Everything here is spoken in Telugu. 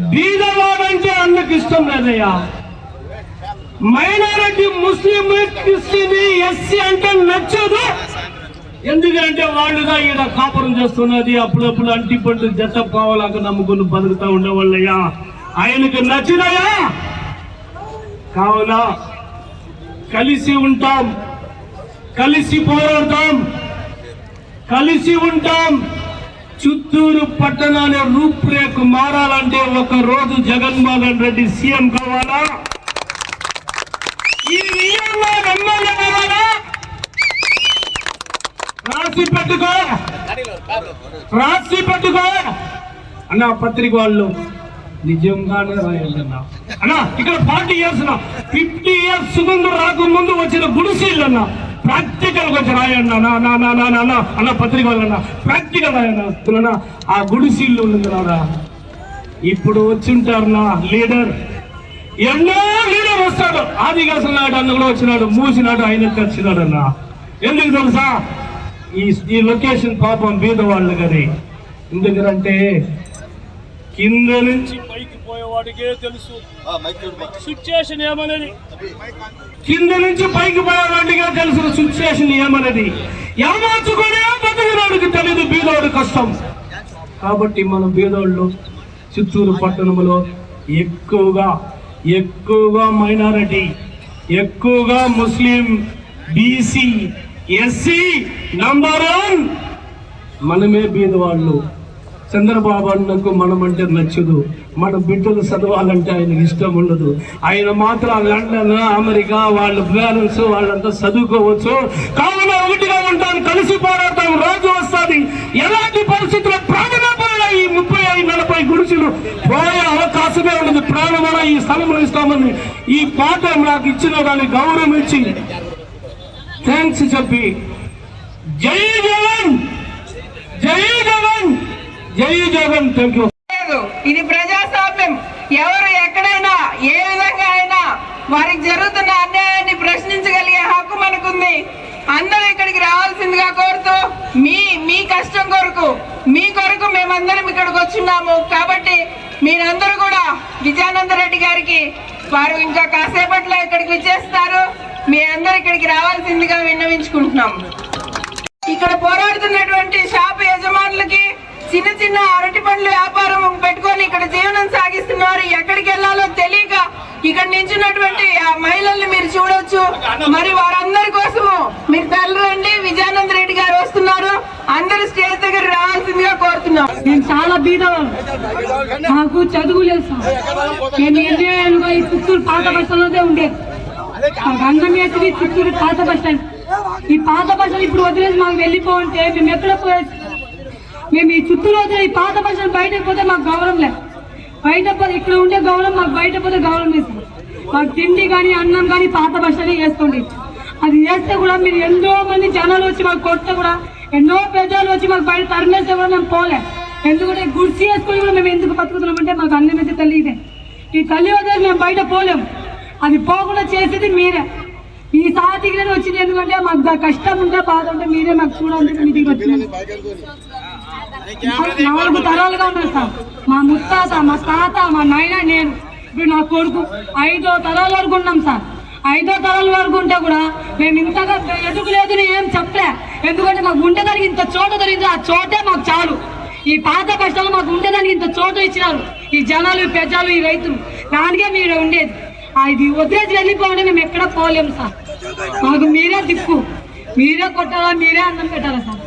బీదవాడంటే అందుకు ఇష్టం లేదయ్యా. మైనారిటీ ముస్లిం క్రిస్టియన్ ఎస్సీ అంటే నచ్చదు. ఎందుకంటే వాళ్ళుగా ఈడ కాపురం చేస్తున్నది అప్పుడప్పుడు అంటి పండు జత పావలాగా నమ్ముకుని బతుకుతా ఉండేవాళ్ళయ్యా. ఆయనకు నచ్చినయా? కావున కలిసి ఉంటాం. కలిసి పోరాడతాం. కలిసి ఉంటాం. చిత్తూరు పట్టణాన్ని రూపురేఖ మారాలంటే ఒక రోజు జగన్మోహన్ రెడ్డి సీఎం కావాలా? ఈ ఎమ్మెల్యే కావాలా? రాసి పెట్టుకో. రాసి పెట్టుకో. అన్న పత్రిక వాళ్ళు నిజంగానే రాయాలన్నా అన్నా. ఇక్కడ ఫార్టీ ఇయర్స్ ఫిఫ్టీ ఇయర్స్ ముందు రాకముందు వచ్చిన గుడిసీళ్ళు ప్రాక్టికల్ కొంచెం రాయన్నా నా నా నా నా నా అన్న పత్రిక వాళ్ళన్నా ప్రాక్టికల్ రాయన్న. ఆ గుడిసీళ్ళు ఉంది రాదా ఇప్పుడు వచ్చింటారు నా లీడర్. ఎన్నో లీడర్ వస్తాడు. ఆదివాసం నాడు అన్న కూడా వచ్చినాడు మూసినాడు ఆయన తెచ్చినాడు అన్న ఎందుకు తెలుసా? ఈ ఈ లొకేషన్ పాపం బీద వాళ్ళు కానీ ఎందుకంటే కింద నుంచి పైకి పోయేవాడికే తెలుసు. సిచ్యుయేషన్ ఏమనేది? కింద నుంచి పైకి పోయేవాడిగా తెలుసు సిచ్యుయేషన్ ఏమనేది. ఏమార్చుకునే బతుకురాడికి తెలియదు బీదోడు కష్టం. కాబట్టి మనం బీదోళ్ళు చిత్తూరు పట్టణంలో ఎక్కువగా ఎక్కువగా మైనారిటీ ఎక్కువగా Muslim BC SC number one మనమే బీదవాళ్ళు. చంద్రబాబు అన్నకు మనం అంటే నచ్చదు. మన బిడ్డలు చదవాలంటే ఆయనకి ఇష్టం ఉండదు. ఆయన మాత్రం లండన్ అమెరికా వాళ్ళ పేరెంట్స్ వాళ్ళంతా చదువుకోవచ్చు. కావున ఒకటిగా ఉంటాం కలిసి పోరాటం రోజు వస్తుంది. ఎలాంటి పరిస్థితుల్లో ప్రాణమే ఈ ముప్పై ఐదు నలభై గుడిసెలు పోయే అవకాశమే ఉండదు. ప్రాణమైన ఈ స్థలంలో ఇస్తామని ఈ పాట నాకు ఇచ్చిన దాన్ని గౌరవం ఇచ్చి థ్యాంక్స్ చెప్పి. జై జవాన్! జై జవాన్! జై జగన్ థ్యాంక్ యూ ఇది ప్రజాస్వామ్యం. ఎవరు ఎక్కడైనా ఏ విధంగా అయినా వారికి జరుగుతున్న అన్యాయాన్ని ప్రశ్నించగలిగే హక్కు మనకుంది. అందరూ ఇక్కడికి రావాల్సిందిగా కోరుతూ మీ మీ కష్టం కొరకు మీ కొరకు మేమందరం ఇక్కడికి వచ్చున్నాము. కాబట్టి మీరందరూ కూడా విజయానంద రెడ్డి గారికి వారు ఇంకా కాసేపట్లో ఇక్కడికి విచ్చేస్తారు. మీ అందరూ ఇక్కడికి రావాల్సిందిగా విన్నవించుకుంటున్నాం. ఇక్కడ పోరాడుతున్నటువంటి షాప్ చిన్న చిన్న అరటి పండ్ల వ్యాపారం పెట్టుకొని ఇక్కడ జీవనం సాగిస్తున్నారు ఎక్కడికి వెళ్ళాలో తెలియక ఇక్కడ నించున్నటువంటి ఆ మహిళల్ని మీరు చూడొచ్చు. మరి వారందరి కోసము మీరు తరలిరండి. విజయానంద రెడ్డి గారు వస్తున్నారు. అందరూ స్టేజ్ దగ్గర రావాల్సిందిగా కోరుతున్నాం. నేను చాలా బీదవాళ్ళు నాకు చదువు లేదు నేను ఈ చిత్తూరు పాత బస్ స్టాండ్లోనే ఉండేది నాకు అన్నం చిత్తూరు పాత బస్ స్టాండ్. ఈ పాత బస్ స్టాండ్ ఇప్పుడు వదిలేసి మాకు వెళ్ళిపోంటే మేము ఎక్కడ పోయేసి మేము ఈ చిత్తూరు వదిలే ఈ పాత భాషలు బయట పోతే మాకు గౌరవం లేదు. బయట పోతే ఇక్కడ ఉండే గౌరవం మాకు బయట పోతే గౌరవం లేదు. మాకు తిండి కానీ అన్నం కానీ పాత భాషలే వేసుకోండి అది వేస్తే కూడా మీరు ఎంతో మంది జనాలు వచ్చి మాకు కొడితే కూడా ఎన్నో పెద్దలు వచ్చి మాకు బయట తరిమేస్తే కూడా మేము పోలే. ఎందుకంటే గుర్చి వేసుకొని కూడా మేము ఎందుకు బతుకుతున్నామంటే మాకు అన్నం అయితే తల్లి ఇదే ఈ తల్లి వద్ద మేము బయట పోలేము. అది పోకుండా చేసేది మీరే. ఈ సాతికి వచ్చింది ఎందుకంటే మాకు కష్టం ఉంటే బాధ ఉంటే మీరే మాకు చూడాలంటే మీ దగ్గర వచ్చింది. నాలుగు తరాలుగా ఉన్నారు సార్. మా ముత్తాత మా తాత మా నాయన నేను ఇప్పుడు నా కొడుకు. ఐదో తరాల వరకు ఉన్నాం సార్. ఐదో తరాల వరకు ఉంటే కూడా మేము ఇంతగా ఎదుగు లేదు ఏం చెప్పలే. ఎందుకంటే మాకు ఉండేదానికి ఇంత చోట దొరికింది. ఆ చోటే మాకు చాలు. ఈ పాత కష్టాలు మాకు ఉండేదానికి ఇంత చోట ఇచ్చినారు. ఈ జనాలు ఈ పెద్దలు ఈ రైతులు. దానికే మీరు ఉండేది. అది వదిలేసి వెళ్ళిపోండి మేము ఎక్కడ పోలేము సార్. మాకు మీరే దిక్కు. మీరే కొట్టాలా మీరే అన్నం పెట్టాలా సార్?